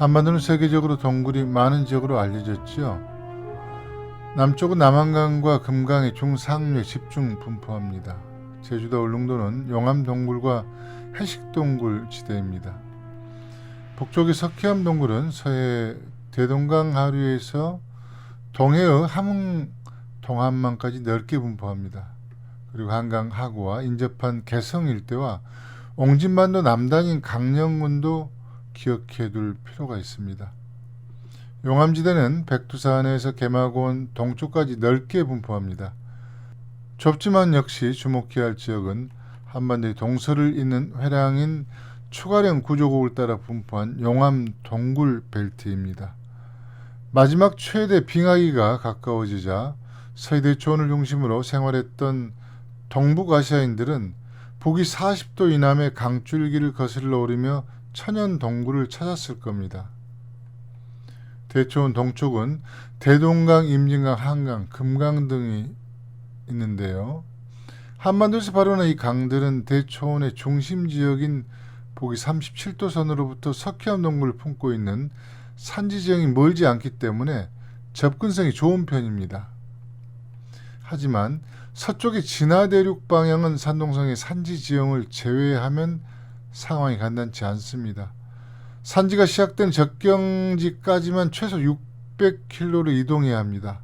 한반도는 세계적으로 동굴이 많은 지역으로 알려졌죠. 남쪽은 남한강과 금강의 중상류에 집중 분포합니다. 제주도 울릉도는 용암 동굴과 해식 동굴 지대입니다. 북쪽의 석회암 동굴은 서해 대동강 하류에서 동해의 함흥 동한만까지 넓게 분포합니다. 그리고 한강 하구와 인접한 개성 일대와 옹진반도 남단인 강령군도 기억해 둘 필요가 있습니다. 용암지대는 백두산에서 개마고원 동쪽까지 넓게 분포합니다. 좁지만 역시 주목해야 할 지역은 한반도의 동서를 잇는 회랑인 추가령 구조곡을 따라 분포한 용암 동굴 벨트입니다. 마지막 최대 빙하기가 가까워지자 서해대초원을 중심으로 생활했던 동북아시아인들은 북위 40도 이남의 강줄기를 거슬러 오르며 천연 동굴을 찾았을 겁니다. 대초원 동쪽은 대동강, 임진강, 한강, 금강 등이 있는데요. 한반도에서 발원한 이 강들은 대초원의 중심 지역인 북위 37도 선으로부터 석회암 동굴을 품고 있는 산지 지형이 멀지 않기 때문에 접근성이 좋은 편입니다. 하지만 서쪽의 진화대륙 방향은 산동성의 산지 지형을 제외하면 상황이 간단치 않습니다. 산지가 시작된 적경지까지만 최소 600km를 이동해야 합니다.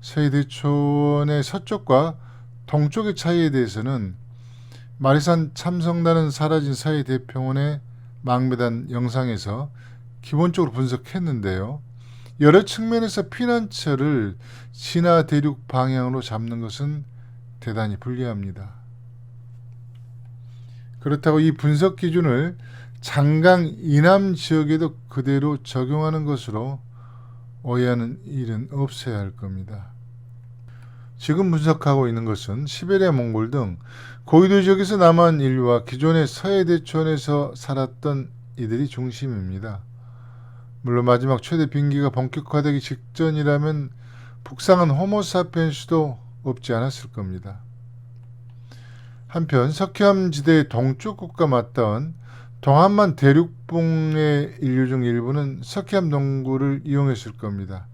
서해대초원의 서쪽과 동쪽의 차이에 대해서는 마리산 참성단은 사라진 서해대평원의 망배단 영상에서 기본적으로 분석했는데요. 여러 측면에서 피난처를 진화 대륙 방향으로 잡는 것은 대단히 불리합니다. 그렇다고 이 분석 기준을 장강 이남 지역에도 그대로 적용하는 것으로 오해하는 일은 없어야 할 겁니다. 지금 분석하고 있는 것은 시베리아 몽골 등 고위도 지역에서 남한 인류와 기존의 서해 대천에서 살았던 이들이 중심입니다. 물론 마지막 최대 빙기가 본격화되기 직전이라면 북상한 호모사피엔스도 없지 않았을 겁니다. 한편 석회암 지대의 동쪽 국가 맞닿은 동한만 대륙봉의 인류 중 일부는 석회암 동굴을 이용했을 겁니다.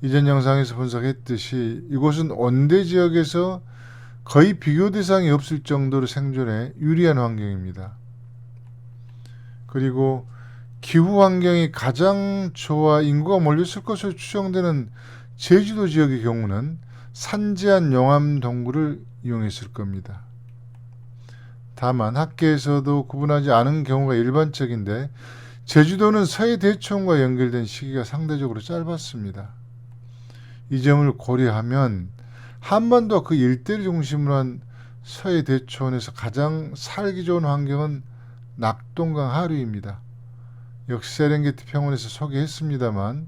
이전 영상에서 분석했듯이 이곳은 온대 지역에서 거의 비교 대상이 없을 정도로 생존에 유리한 환경입니다. 그리고 기후 환경이 가장 좋아 인구가 몰렸을 것으로 추정되는 제주도 지역의 경우는 산지한 용암 동굴을 이용했을 겁니다. 다만 학계에서도 구분하지 않은 경우가 일반적인데 제주도는 서해 대천과 연결된 시기가 상대적으로 짧았습니다. 이 점을 고려하면 한반도와 그 일대를 중심으로 한 서해 대천에서 가장 살기 좋은 환경은 낙동강 하류입니다. 역시 세렝게티 평원에서 소개했습니다만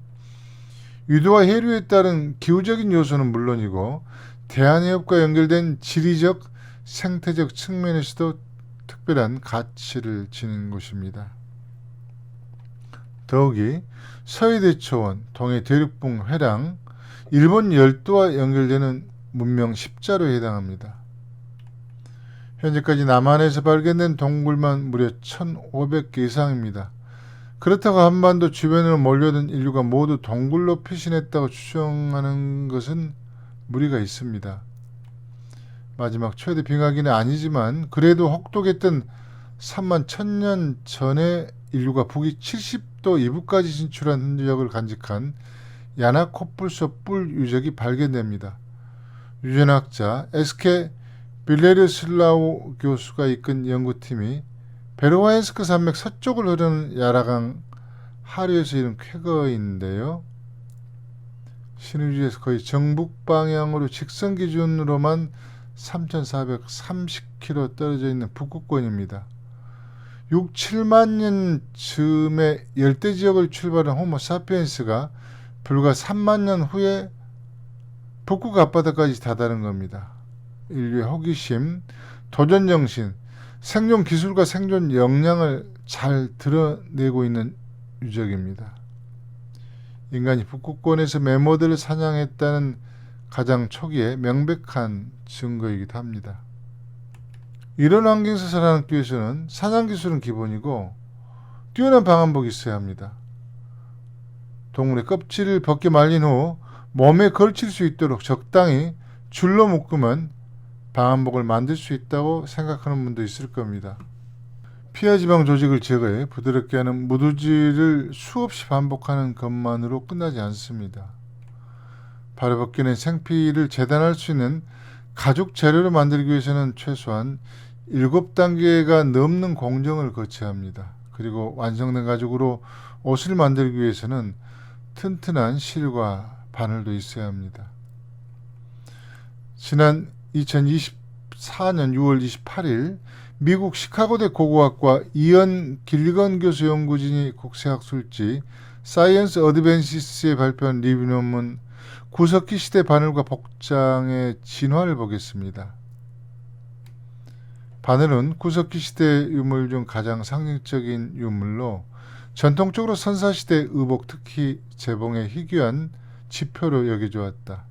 유도와 해류에 따른 기후적인 요소는 물론이고 대한해협과 연결된 지리적 생태적 측면에서도 특별한 가치를 지닌 곳입니다. 더욱이 서해대초원, 동해 대륙봉 회랑, 일본 열도와 연결되는 문명 십자로에 해당합니다. 현재까지 남한에서 발견된 동굴만 무려 1,500개 이상입니다. 그렇다고 한반도 주변으로 몰려든 인류가 모두 동굴로 피신했다고 추정하는 것은 무리가 있습니다. 마지막 최대 빙하기는 아니지만 그래도 혹독했던 3만 천년 전에 인류가 북위 70도 이북까지 진출한 흔적을 간직한 야나코뿔소 뿔 유적이 발견됩니다. 유전학자 에스케 빌레르슬라우 교수가 이끈 연구팀이 베르와인스크 산맥 서쪽을 흐르는 야라강 하류에서 이룬 쾌거인데요. 신의주에서 거의 정북 방향으로 직선 기준으로만 3,430km 떨어져 있는 북극권입니다. 6, 7만 년 즈음에 열대 지역을 출발한 호모 사피엔스가 불과 3만 년 후에 북극 앞바다까지 다다른 겁니다. 인류의 호기심, 도전 정신, 생존 기술과 생존 역량을 잘 드러내고 있는 유적입니다. 인간이 북극권에서 메모들을 사냥했다는 가장 초기에 명백한 증거이기도 합니다. 이런 환경에서 살아남기 위해서는 사냥 기술은 기본이고 뛰어난 방한복이 있어야 합니다. 동물의 껍질을 벗겨 말린 후 몸에 걸칠 수 있도록 적당히 줄로 묶으면 방한복을 만들 수 있다고 생각하는 분도 있을 겁니다. 피하 지방 조직을 제거해 부드럽게 하는 무드질을 수없이 반복하는 것만으로 끝나지 않습니다. 발에 벗기는 생피를 재단할 수 있는 가죽 재료를 만들기 위해서는 최소한 7단계가 넘는 공정을 거쳐야 합니다. 그리고 완성된 가죽으로 옷을 만들기 위해서는 튼튼한 실과 바늘도 있어야 합니다. 지난 2024년 6월 28일 미국 시카고대 고고학과 이언 길건 교수 연구진이 국세학술지 사이언스 어드밴시스에 발표한 리뷰 논문 구석기 시대 바늘과 복장의 진화를 보겠습니다. 바늘은 구석기 시대 유물 중 가장 상징적인 유물로 전통적으로 선사시대 의복 특히 재봉의 희귀한 지표로 여겨져 왔다.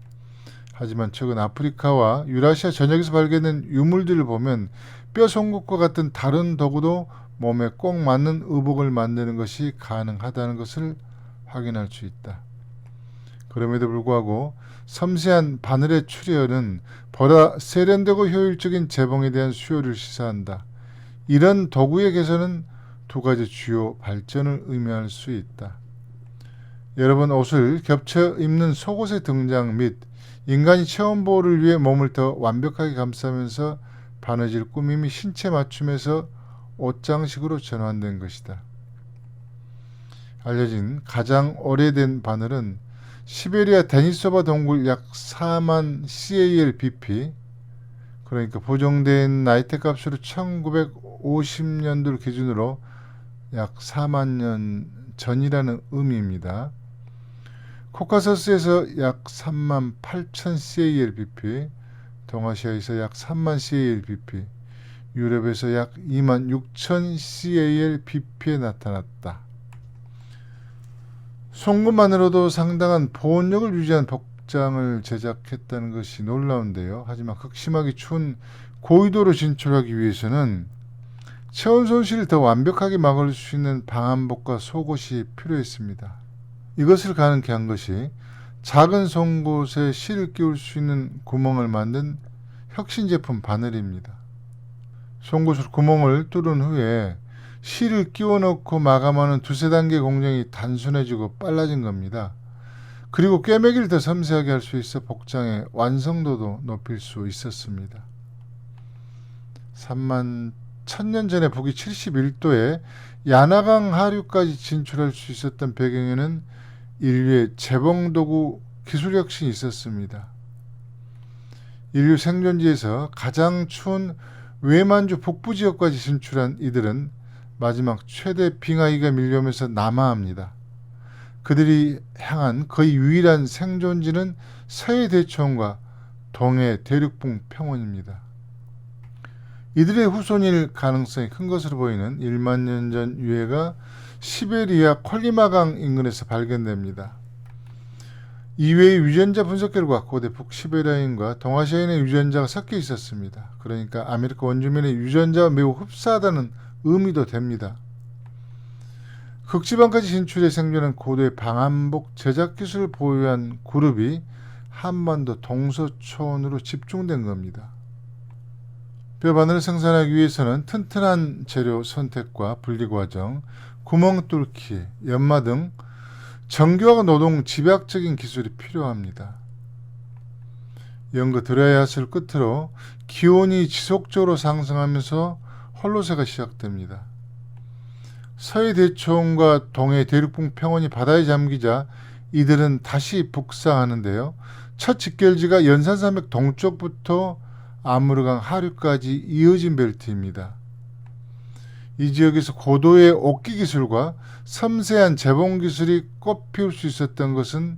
하지만 최근 아프리카와 유라시아 전역에서 발견된 유물들을 보면 뼈 송곳과 같은 다른 도구도 몸에 꼭 맞는 의복을 만드는 것이 가능하다는 것을 확인할 수 있다. 그럼에도 불구하고 섬세한 바늘의 출혈은 보다 세련되고 효율적인 재봉에 대한 수요를 시사한다. 이런 도구의 개선은 두 가지 주요 발전을 의미할 수 있다. 여러분 옷을 겹쳐 입는 속옷의 등장 및 인간이 체온 보호를 위해 몸을 더 완벽하게 감싸면서 바느질 꾸밈이 신체 맞춤에서 옷장식으로 전환된 것이다. 알려진 가장 오래된 바늘은 시베리아 데니소바 동굴 약 4만 CAL BP 그러니까 보정된 나이테 값으로 1950년도를 기준으로 약 4만 년 전이라는 의미입니다. 코카서스에서 약 3만 8천 CAL BP, 동아시아에서 약 3만 CAL BP, 유럽에서 약 2만 6천 CAL BP에 나타났다. 송금만으로도 상당한 보온력을 유지한 복장을 제작했다는 것이 놀라운데요. 하지만 극심하게 추운 고위도로 진출하기 위해서는 체온 손실을 더 완벽하게 막을 수 있는 방한복과 속옷이 필요했습니다. 이것을 가능케 한 것이 작은 송곳에 실을 끼울 수 있는 구멍을 만든 혁신 제품 바늘입니다. 송곳으로 구멍을 뚫은 후에 실을 끼워 넣고 마감하는 두세 단계 공정이 단순해지고 빨라진 겁니다. 그리고 꿰매기를 더 섬세하게 할 수 있어 복장의 완성도도 높일 수 있었습니다. 3만 천년 전에 북위 71도에 야나강 하류까지 진출할 수 있었던 배경에는 인류의 재봉도구 기술 혁신이 있었습니다. 인류 생존지에서 가장 추운 외만주 북부 지역까지 진출한 이들은 마지막 최대 빙하기가 밀려오면서 남하합니다. 그들이 향한 거의 유일한 생존지는 서해 대초원과 동해 대륙붕 평원입니다. 이들의 후손일 가능성이 큰 것으로 보이는 1만 년 전 유해가 시베리아 콜리마강 인근에서 발견됩니다. 이외의 유전자 분석 결과 고대 북시베리아인과 동아시아인의 유전자가 섞여 있었습니다. 그러니까 아메리카 원주민의 유전자와 매우 흡사하다는 의미도 됩니다. 극지방까지 진출해 생존한 고도의 방한복 제작 기술을 보유한 그룹이 한반도 동서초원으로 집중된 겁니다. 뼈바늘을 생산하기 위해서는 튼튼한 재료 선택과 분리 과정, 구멍 뚫기, 연마 등 정교하고 노동 집약적인 기술이 필요합니다. 연거 드라이아스를 끝으로 기온이 지속적으로 상승하면서 헐로세가 시작됩니다. 서해 대초원과 동해 대륙붕 평원이 바다에 잠기자 이들은 다시 북상하는데요. 첫 직결지가 연산산맥 동쪽부터 아무르강 하류까지 이어진 벨트입니다. 이 지역에서 고도의 옥기 기술과 섬세한 재봉 기술이 꽃피울 수 있었던 것은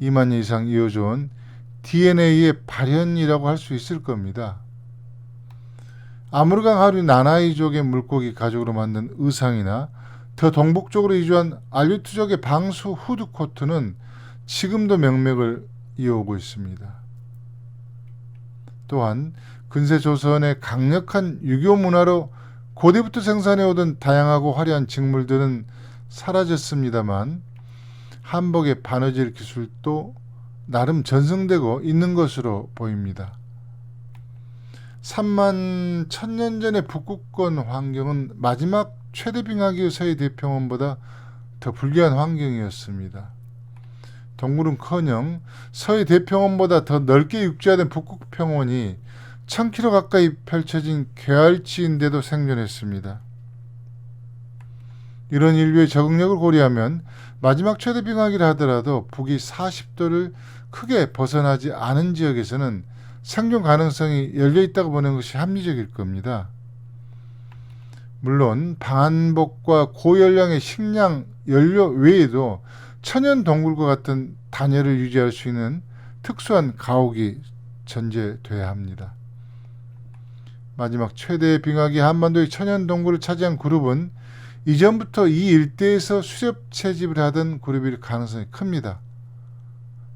2만 년 이상 이어져온 DNA의 발현이라고 할 수 있을 겁니다. 아무르강 하류 나나이족의 물고기 가죽으로 만든 의상이나 더 동북쪽으로 이주한 알류트족의 방수 후드 코트는 지금도 명맥을 이어오고 있습니다. 또한 근세 조선의 강력한 유교 문화로 고대부터 생산해 오던 다양하고 화려한 직물들은 사라졌습니다만 한복의 바느질 기술도 나름 전승되고 있는 것으로 보입니다. 3만 천년 전의 북극권 환경은 마지막 최대 빙하기 서해 대평원보다 더 불리한 환경이었습니다. 동굴은커녕 서해 대평원보다 더 넓게 육지화된 북극평원이 1000km 가까이 펼쳐진 계알지인데도 생존했습니다. 이런 인류의 적응력을 고려하면 마지막 최대 빙하기를 하더라도 북위 40도를 크게 벗어나지 않은 지역에서는 생존 가능성이 열려 있다고 보는 것이 합리적일 겁니다. 물론 방한복과 고열량의 식량, 연료 외에도 천연 동굴과 같은 단열을 유지할 수 있는 특수한 가옥이 전제돼야 합니다. 마지막 최대 빙하기 한반도의 천연 동굴을 차지한 그룹은 이전부터 이 일대에서 수렵 채집을 하던 그룹일 가능성이 큽니다.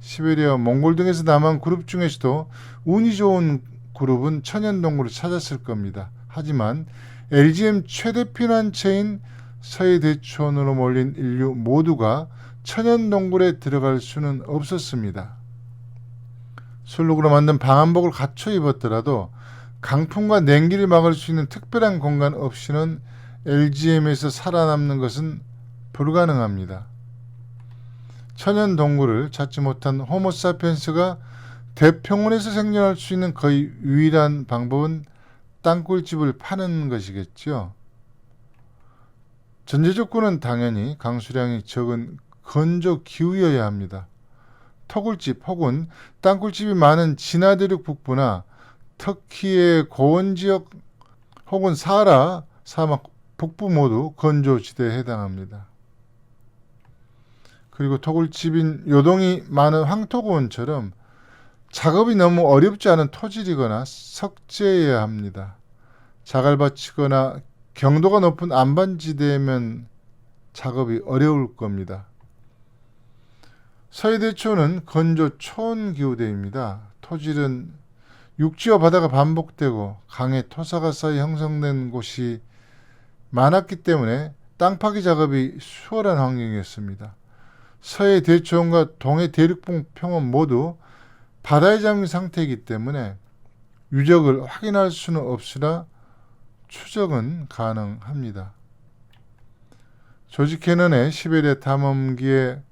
시베리아, 몽골 등에서 남한 그룹 중에서도 운이 좋은 그룹은 천연 동굴을 찾았을 겁니다. 하지만 LGM 최대 피난처인 서해 대촌으로 몰린 인류 모두가 천연 동굴에 들어갈 수는 없었습니다. 술록으로 만든 방한복을 갖춰 입었더라도 강풍과 냉기를 막을 수 있는 특별한 공간 없이는 LGM에서 살아남는 것은 불가능합니다. 천연 동굴을 찾지 못한 호모사피엔스가 대평원에서 생존할 수 있는 거의 유일한 방법은 땅굴집을 파는 것이겠죠. 전제 조건은 당연히 강수량이 적은 건조 기후여야 합니다. 터굴집 혹은 땅굴집이 많은 진화대륙 북부나 터키의 고원 지역 혹은 사하라 사막 북부 모두 건조지대에 해당합니다. 그리고 토굴집인 요동이 많은 황토고원처럼 작업이 너무 어렵지 않은 토질이거나 석재여야 합니다. 자갈밭이거나 경도가 높은 안반지대면 작업이 어려울 겁니다. 서해대초는 건조 초원 기후대입니다. 토질은 육지와 바다가 반복되고 강의 토사가 쌓이 형성된 곳이 많았기 때문에 땅 파기 작업이 수월한 환경이었습니다. 서해 대초원과 동해 대륙봉 평원 모두 바다에 잠긴 상태이기 때문에 유적을 확인할 수는 없으나 추적은 가능합니다. 조지 캐넌의 시베리아 탐험기에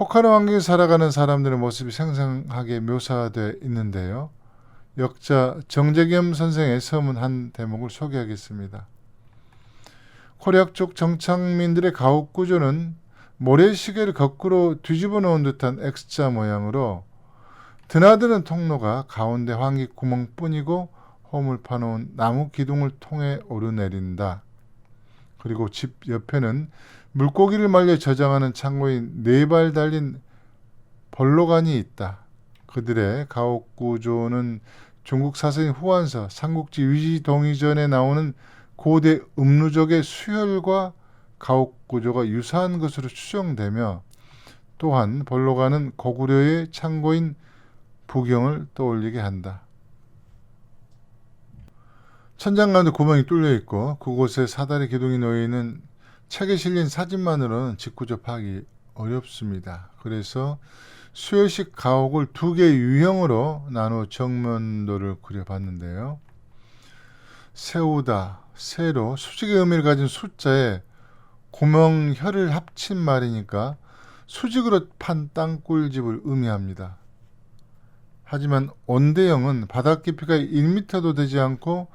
혹하는 환경에 살아가는 사람들의 모습이 생생하게 묘사되어 있는데요. 역자 정재겸 선생의 서문 한 대목을 소개하겠습니다. 코리악 쪽 정착민들의 가옥 구조는 모래시계를 거꾸로 뒤집어 놓은 듯한 X자 모양으로 드나드는 통로가 가운데 환기 구멍뿐이고 홈을 파놓은 나무 기둥을 통해 오르내린다. 그리고 집 옆에는 물고기를 말려 저장하는 창고인 네 발 달린 벌로간이 있다. 그들의 가옥 구조는 중국 사서인 후한서 삼국지 위지 동의전에 나오는 고대 음루족의 수혈과 가옥 구조가 유사한 것으로 추정되며 또한 벌로가는 고구려의 창고인 부경을 떠올리게 한다. 천장 가운데 구멍이 뚫려 있고 그곳에 사다리 기둥이 놓여 있는 책에 실린 사진만으로는 직구조 파악이 어렵습니다. 그래서 수요식 가옥을 두 개의 유형으로 나누어 정면도를 그려봤는데요. 세우다, 세로 수직의 의미를 가진 숫자에 구멍 혀를 합친 말이니까 수직으로 판 땅굴집을 의미합니다. 하지만 온대형은 바닥 깊이가 1m도 되지 않고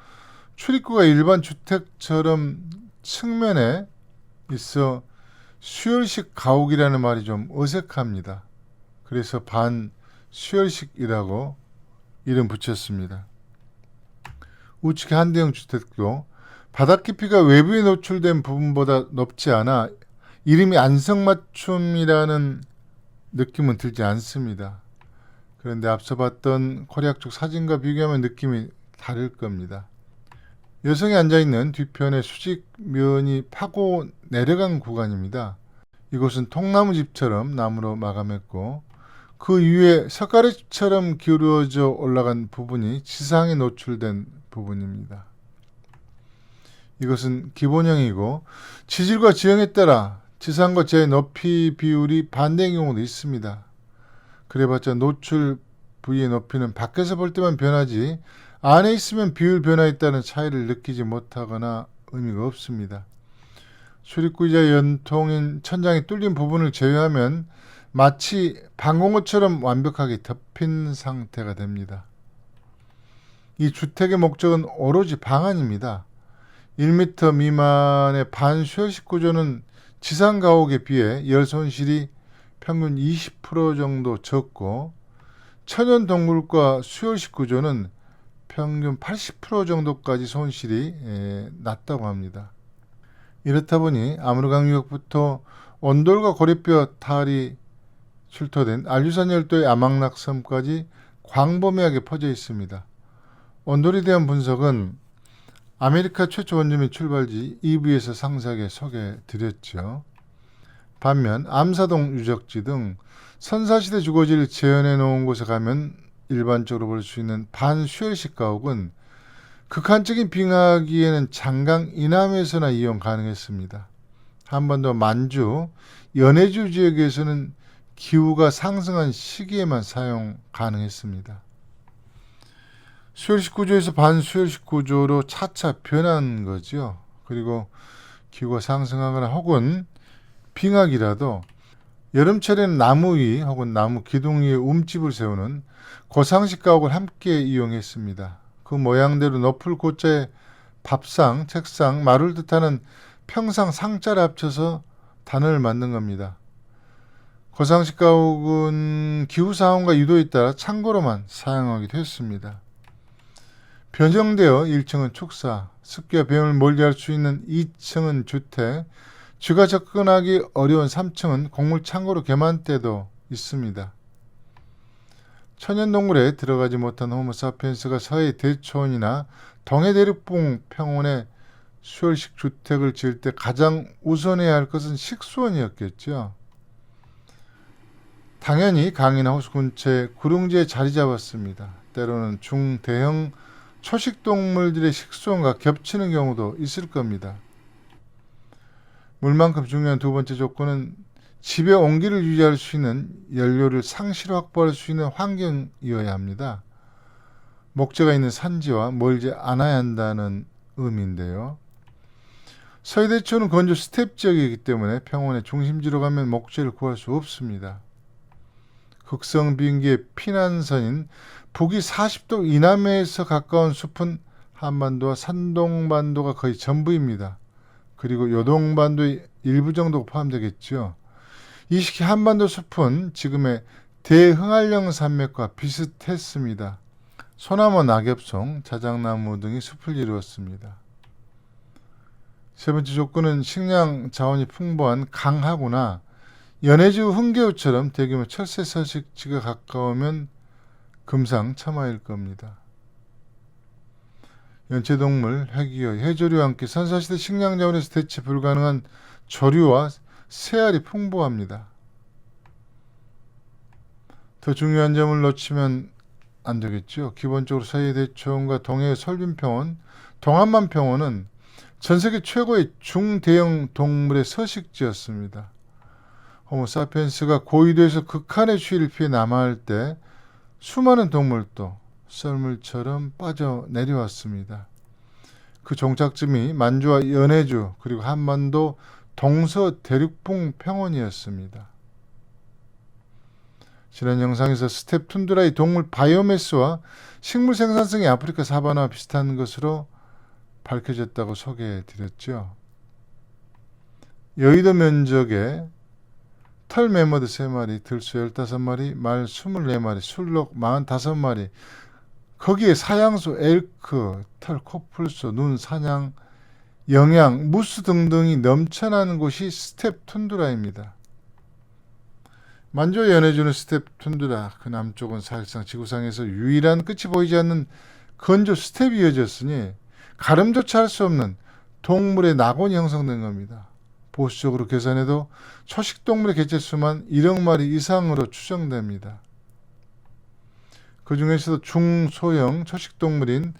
출입구가 일반 주택처럼 측면에 있어 수열식 가옥이라는 말이 좀 어색합니다. 그래서 반 수열식이라고 이름 붙였습니다. 우측의 한대형 주택도 바닥 깊이가 외부에 노출된 부분보다 높지 않아 이름이 안성맞춤이라는 느낌은 들지 않습니다. 그런데 앞서 봤던 코리아 쪽 사진과 비교하면 느낌이 다를 겁니다. 여성이 앉아있는 뒤편의 수직면이 파고 내려간 구간입니다. 이곳은 통나무 집처럼 나무로 마감했고 그 위에 석가래처럼 기울어져 올라간 부분이 지상에 노출된 부분입니다. 이것은 기본형이고 지질과 지형에 따라 지상과 제 높이 비율이 반대인 경우도 있습니다. 그래봤자 노출 부위의 높이는 밖에서 볼 때만 변하지 안에 있으면 비율 변화에 따른 차이를 느끼지 못하거나 의미가 없습니다. 출입구이자 연통인 천장이 뚫린 부분을 제외하면 마치 방공호처럼 완벽하게 덮인 상태가 됩니다. 이 주택의 목적은 오로지 방안입니다. 1m 미만의 반수혈식 구조는 지상 가옥에 비해 열 손실이 평균 20% 정도 적고 천연 동굴과 수혈식 구조는 평균 80% 정도까지 손실이 에, 낮다고 합니다. 이렇다 보니 아무르강 유역부터 온돌과 고리뼈 탈이 출토된 알류산 열도의 아망락섬까지 광범위하게 퍼져 있습니다. 온돌에 대한 분석은 아메리카 최초 원주민 출발지 2부에서 상세하게 소개해 드렸죠. 반면 암사동 유적지 등 선사시대 주거지를 재현해 놓은 곳에 가면 일반적으로 볼 수 있는 반수혈식 가옥은 극한적인 빙하기에는 장강 이남에서나 이용 가능했습니다. 한반도 만주, 연해주 지역에서는 기후가 상승한 시기에만 사용 가능했습니다. 수혈식 구조에서 반수혈식 구조로 차차 변한 거죠. 그리고 기후가 상승하거나 혹은 빙하기라도 여름철에는 나무 위 혹은 나무 기둥 위에 움집을 세우는 고상식 가옥을 함께 이용했습니다. 그 모양대로 높을 고자에 밥상, 책상, 말을 뜻하는 평상 상자를 합쳐서 단어를 만든 겁니다. 고상식 가옥은 기후 상황과 유도에 따라 창고로만 사용하기도 했습니다. 변형되어 1층은 축사, 습기와 배움을 멀리할 수 있는 2층은 주택, 쥐가 접근하기 어려운 3층은 곡물 창고로 개만 때도 있습니다. 천연동굴에 들어가지 못한 호모사피엔스가 서해 대초원이나 동해 대륙봉 평원에 수혈식 주택을 지을 때 가장 우선해야 할 것은 식수원이었겠죠. 당연히 강이나 호수 근처에 구릉지에 자리 잡았습니다. 때로는 중대형 초식동물들의 식수원과 겹치는 경우도 있을 겁니다. 물만큼 중요한 두 번째 조건은 집의 온기를 유지할 수 있는 연료를 상시로 확보할 수 있는 환경이어야 합니다. 목재가 있는 산지와 멀지 않아야 한다는 의미인데요. 서해대초는 건조 스텝 지역이기 때문에 평원의 중심지로 가면 목재를 구할 수 없습니다. 극성 비행기의 피난선인 북위 40도 이남에서 가까운 숲은 한반도와 산동반도가 거의 전부입니다. 그리고 요동반도의 일부 정도 포함되겠죠. 이 시기 한반도 숲은 지금의 대흥알령 산맥과 비슷했습니다. 소나무, 낙엽송, 자작나무 등이 숲을 이루었습니다. 세 번째 조건은 식량 자원이 풍부한 강하구나 연해주 흥계우처럼 대규모 철새 서식지가 가까우면 금상첨화일 겁니다. 연체동물, 해기어, 해조류와 함께 선사시대 식량 자원에서 대체 불가능한 조류와 새알이 풍부합니다. 더 중요한 점을 놓치면 안 되겠죠. 기본적으로 서해대초원과 동해 설빈평원, 동안만평원은 전 세계 최고의 중대형 동물의 서식지였습니다. 호모사피엔스가 고위도에서 극한의 추위를 피해 남하할 때 수많은 동물도 썰물처럼 빠져 내려왔습니다. 그 종착점이 만주와 연해주 그리고 한반도 동서 대륙봉 평원이었습니다. 지난 영상에서 스텝 툰드라의 동물 바이오매스와 식물 생산성이 아프리카 사바나와 비슷한 것으로 밝혀졌다고 소개해 드렸죠. 여의도 면적에 털 매머드 3마리, 들소 15마리, 말 24마리, 술록 45마리, 거기에 사양수, 엘크, 털, 코뿔소, 눈, 사냥, 영양, 무스 등등이 넘쳐나는 곳이 스텝 툰드라입니다. 만조 연해주는 스텝 툰드라, 그 남쪽은 사실상 지구상에서 유일한 끝이 보이지 않는 건조 스텝이 이어졌으니 가름조차 할 수 없는 동물의 낙원이 형성된 겁니다. 보수적으로 계산해도 초식동물의 개체수만 1억 마리 이상으로 추정됩니다. 그 중에서도 중소형 초식동물인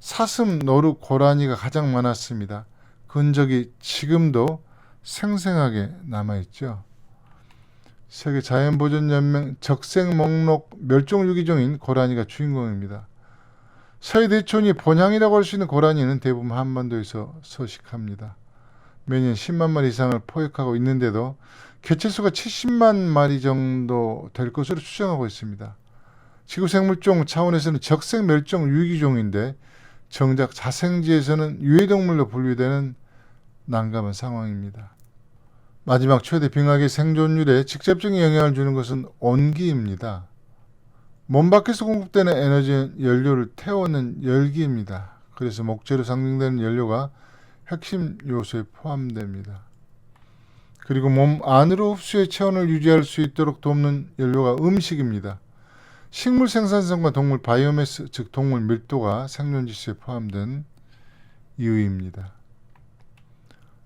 사슴, 노루, 고라니가 가장 많았습니다. 그 흔적이 지금도 생생하게 남아 있죠. 세계 자연보전연맹 적색 목록 멸종 유기종인 고라니가 주인공입니다. 서해 대촌이 본향이라고 할 수 있는 고라니는 대부분 한반도에서 서식합니다. 매년 10만 마리 이상을 포획하고 있는데도 개체수가 70만 마리 정도 될 것으로 추정하고 있습니다. 지구 생물종 차원에서는 적색 멸종 유기종인데 정작 자생지에서는 유해동물로 분류되는 난감한 상황입니다. 마지막 최대 빙하기 생존율에 직접적인 영향을 주는 것은 온기입니다. 몸 밖에서 공급되는 에너지는 연료를 태우는 열기입니다. 그래서 목재로 상징되는 연료가 핵심 요소에 포함됩니다. 그리고 몸 안으로 흡수의 체온을 유지할 수 있도록 돕는 연료가 음식입니다. 식물 생산성과 동물 바이오매스, 즉 동물 밀도가 생존 지수에 포함된 이유입니다.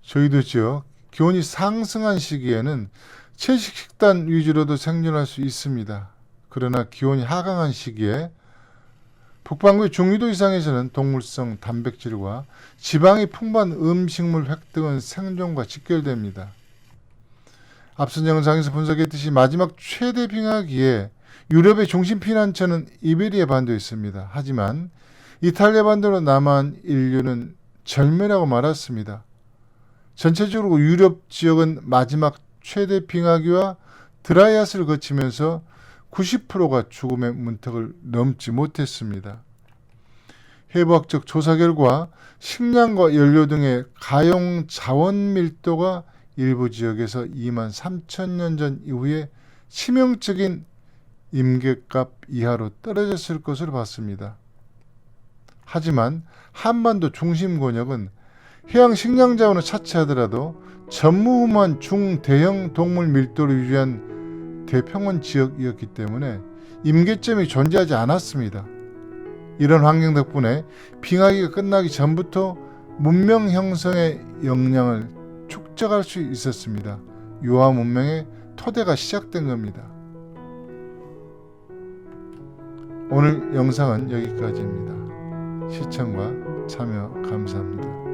저희도죠. 기온이 상승한 시기에는 채식 식단 위주로도 생존할 수 있습니다. 그러나 기온이 하강한 시기에 북반구의 중위도 이상에서는 동물성 단백질과 지방이 풍부한 음식물 획득은 생존과 직결됩니다. 앞선 영상에서 분석했듯이 마지막 최대 빙하기에 유럽의 중심 피난처는 이베리아 반도에 있습니다. 하지만 이탈리아 반도로 남한 인류는 절멸하고 말았습니다. 전체적으로 유럽 지역은 마지막 최대 빙하기와 드라이아스를 거치면서 90%가 죽음의 문턱을 넘지 못했습니다. 해부학적 조사 결과 식량과 연료 등의 가용 자원 밀도가 일부 지역에서 2만 3천 년 전 이후에 치명적인 임계값 이하로 떨어졌을 것으로 봤습니다. 하지만 한반도 중심 권역은 해양 식량 자원을 차치하더라도 전무후무한 중대형 동물 밀도를 유지한 대평원 지역이었기 때문에 임계점이 존재하지 않았습니다. 이런 환경 덕분에 빙하기가 끝나기 전부터 문명 형성의 역량을 축적할 수 있었습니다. 유아 문명의 토대가 시작된 겁니다. 오늘 영상은 여기까지입니다. 시청과 참여 감사합니다.